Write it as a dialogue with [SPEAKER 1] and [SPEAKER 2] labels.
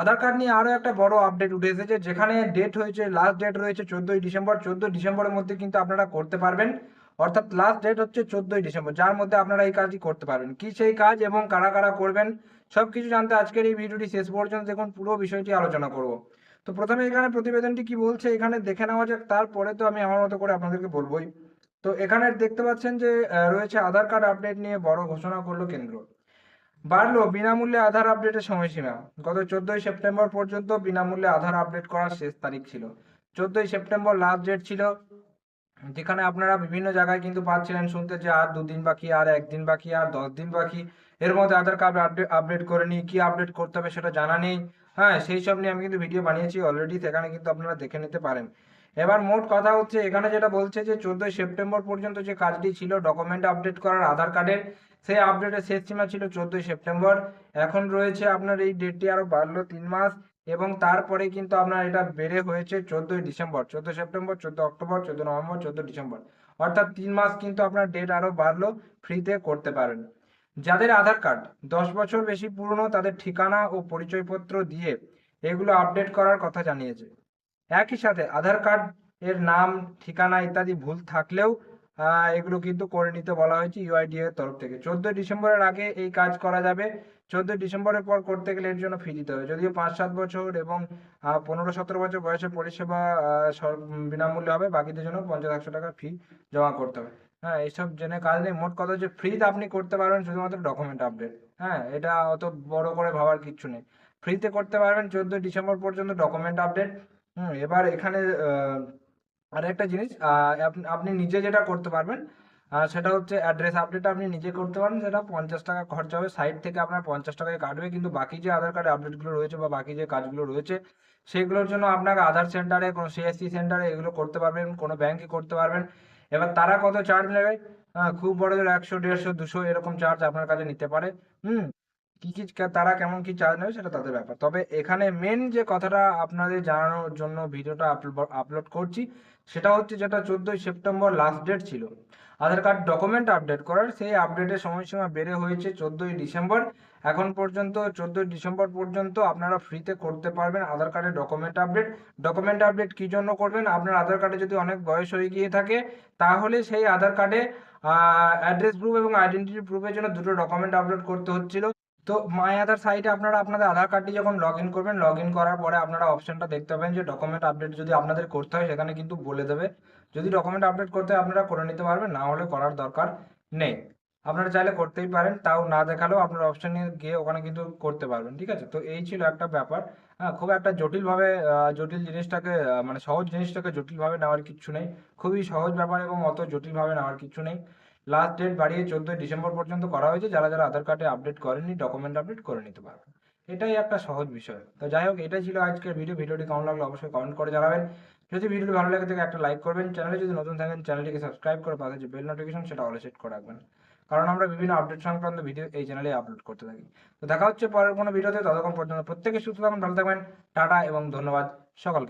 [SPEAKER 1] আধার card নিয়ে আরও একটা বড় আপডেট উঠে এসেছে যেখানে ডেট হয়েছে লাস্ট ডেট রয়েছে চোদ্দই ডিসেম্বর। চোদ্দই ডিসেম্বরের মধ্যে কিন্তু আপনারা করতে পারবেন। অর্থাৎ লাস্ট ডেট হচ্ছে চোদ্দই ডিসেম্বর, যার মধ্যে আপনারা এই কাজটি করতে পারবেন। কি সেই কাজ এবং কারা কারা করবেন সব কিছু জানতে আজকের এই ভিডিওটি শেষ পর্যন্ত দেখুন, পুরো বিষয়টি আলোচনা করব। তো প্রথমে এখানে প্রতিবেদনটি কি বলছে, এখানে দেখে নেওয়া যাক, তারপরে তো আমি আমার মতো করে আপনাদেরকে বলবোই। তো এখানে দেখতে পাচ্ছেন যে রয়েছে আধার কার্ড আপডেট নিয়ে বড় ঘোষণা করল কেন্দ্র। বাড়লো বিনামূল্যে আধার আপডেটের সময়সীমা। গত চোদ্দই সেপ্টেম্বর পর্যন্ত বিনামূল্যে আধার আপডেট করার শেষ তারিখ ছিল। চোদ্দই সেপ্টেম্বর লাস্ট ডেট ছিল। যেখানে আপনারা বিভিন্ন জায়গায় কিন্তু পাচ্ছিলেন শুনতে যে আর দুদিন বাকি, আর একদিন বাকি, আর দশ দিন বাকি। এর মধ্যে আধার কার্ড আপডেট আপডেট করে নিই কি আপডেট করতে হবে সেটা জানা নেই। হ্যাঁ সেই সব নিয়ে আমি কিন্তু ভিডিও বানিয়েছি অলরেডি, সেখানে কিন্তু আপনারা দেখে নিতে পারেন। এবার মোট কথা হচ্ছে, এখানে যেটা বলছে যে চোদ্দই সেপ্টেম্বর পর্যন্ত যে কাজটি ছিল ডকুমেন্ট আপডেট করার আধার কার্ডের, সেই আপডেটের শেষ সীমা ছিল চোদ্দই সেপ্টেম্বর। এখন রয়েছে আপনার এই ডেটটি আরও বাড়লো তিন মাস এবং তারপরে কিন্তু আপনার এটা বেড়ে হয়েছে চোদ্দই ডিসেম্বর। চোদ্দ সেপ্টেম্বর চোদ্দ অক্টোবর চোদ্দ নভেম্বর চোদ্দ ডিসেম্বর। অর্থাৎ তিন মাস কিন্তু আপনার ডেট আরও বাড়লো ফ্রিতে করতে পারেন। যাদের আধার কার্ড, দশ বছর বেশি পুরনো, তাদের ঠিকানা ও পরিচয়পত্র দিয়ে এগুলো আপডেট করার কথা জানিয়েছে। একই সাথে আধার কার্ড এর নাম, ঠিকানা ইত্যাদি ভুল থাকলেও এগুলো কিন্তু করে নিতে বলা হয়েছে ইউআইডি এর তরফ থেকে। চোদ্দই ডিসেম্বরের আগে এই কাজ করা যাবে। চোদ্দই ডিসেম্বরের পর করতে গেলে এর জন্য ফি দিতে হবে। যদিও পাঁচ, সাত বছর এবং পনেরো, সতেরো বছর বয়সের পরিষেবা বিনামূল্যে হবে। বাকিদের জন্য পঞ্চাশ, একশো টাকা ফি জমা করতে হবে। হ্যাঁ এইসব জেনে কাজ নেই। মোট কথা হচ্ছে ফ্রিতে আপনি করতে পারবেন শুধুমাত্র ডকুমেন্ট আপডেট হ্যাঁ এটা অত বড় করে ভাবার কিচ্ছু নেই। ফ্রিতে করতে পারবেন চোদ্দই ডিসেম্বর পর্যন্ত ডকুমেন্ট আপডেট হুম, এবার এখানে আরেকটা জিনিস আপনি নিজে যেটা করতে পারবেন সেটা হচ্ছে অ্যাড্রেস আপডেট আপনি নিজে করতে পারেন, সেটা পঞ্চাশ টাকা খরচা হবে সাইট থেকে আপনার পঞ্চাশ টাকায় কাটবে, কিন্তু বাকি যে আধার কার্ড আপডেটগুলো রয়েছে বা বাকি যে কাজগুলো রয়েছে, সেগুলোর জন্য আপনাকে আধার সেন্টারে কোনো সিএসসি সেন্টারে এগুলো করতে পারবেন, কোনো ব্যাংকে করতে পারবেন। এবার তারা কত চার্জ নেবে? খুব বড় জোর একশো, দেড়শো, দুশো এরকম চার্জ আপনার কাছে নিতে পারে, হুম। কি কি তারা কেমন কি চার্জ নেবে সেটা তাদের ব্যাপার। তবে এখানে মেন যে কথাটা আপনাদের জানানোর জন্য ভিডিওটা আপলোড করছি, সেটা হচ্ছে যেটা চোদ্দই সেপ্টেম্বর লাস্ট ডেট ছিল। আধার কার্ড ডকুমেন্ট আপডেট করার সেই আপডেটের সময়সীমা বেড়ে হয়েছে চোদ্দই ডিসেম্বর। এখন পর্যন্ত চোদ্দই ডিসেম্বর পর্যন্ত আপনারা ফ্রিতে করতে পারবেন আধার কার্ডের ডকুমেন্ট আপডেট ডকুমেন্ট আপডেট কি জন্য করবেন? আপনার আধার কার্ডে যদি অনেক বয়স হয়ে গিয়ে থাকে, তাহলে সেই আধার কার্ডে অ্যাড্রেস প্রুফ এবং আইডেন্টিটি প্রুফের জন্য দুটো ডকুমেন্ট আপলোড করতে হচ্ছিল। তো মাই আধার সাইটে আপনারা আপনাদের আধার কার্ডটি যখন লগ ইন করবেন লগ ইন করার পরে আপনারা অপশনটা দেখতে পাবেন যে ডকুমেন্ট আপডেট যদি আপনাদের করতে হয়, সেখানে কিন্তু বলে দেবে। যদি ডকুমেন্ট আপডেট করতে হয়, আপনারা করে নিতে পারবেন, না হলে করার দরকার নেই। আপনারা চাইলে করতেই পারেন, তাও না দেখালেও আপনার অপশনে গিয়ে ওখানে কিন্তু করতে পারবেন, ঠিক আছে? তো এই ছিল একটা ব্যাপার। হ্যাঁ খুব একটা জটিলভাবে জটিল জিনিসটাকে মানে সহজ জিনিসটাকে জটিলভাবে নেওয়ার কিচ্ছু নেই। খুবই সহজ ব্যাপার এবং অত জটিলভাবে নেওয়ার কিছু নেই। লাস্ট ডেট বাড়িয়ে চোদ্দই ডিসেম্বর পর্যন্ত করা হয়েছে, যারা যারা আধার কার্ডে আপডেট করেননি ডকুমেন্ট আপডেট করে নিতে পারবেন। এটাই একটা সহজ বিষয়। তো যাই হোক, এটাই ছিল আজকের ভিডিও ভিডিওটি কেমন লাগল অবশ্যই কমেন্ট করে জানাবেন। যদি ভিডিওটি ভালো লাগে থাকে, একটা লাইক করবেন। চ্যানেলে যদি নতুন থাকেন চ্যানেলটিকে সাবস্ক্রাইব করে পাশে যে বেল নোটিফিকেশন সেটা অল সেট করে রাখবেন। কারণ আমরা বিভিন্ন আপডেট সংক্রান্ত ভিডিও এই চ্যানেলে আপলোড করতে থাকি। তো দেখা হচ্ছে পরের কোনো ভিডিওতে ততক্ষণ পর্যন্ত প্রত্যেকে সুস্থ থাকুন, ভালো থাকবেন। টাটা এবং ধন্যবাদ সকলকে।